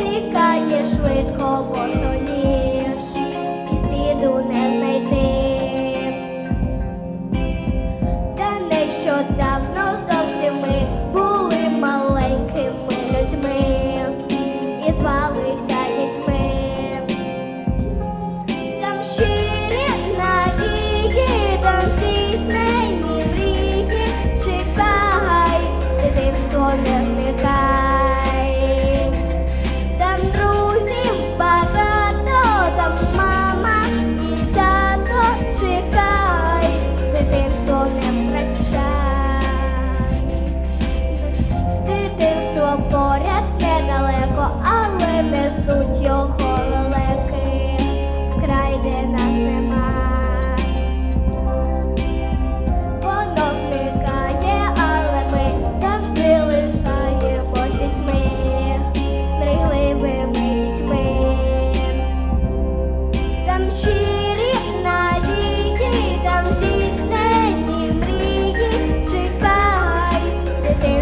тікає швидко по солі.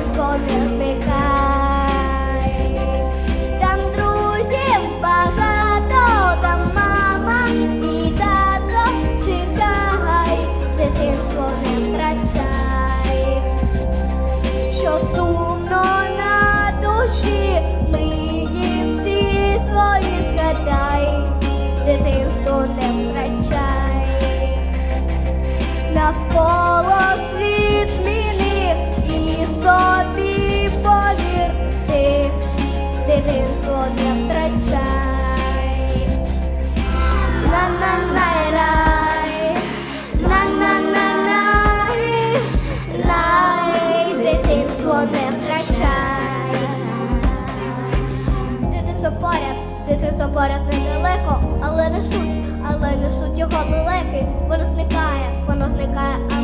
histórias de Вітер запарять недалеко, але несуть, але несуть його далекий. Воно зникає, воно зникає.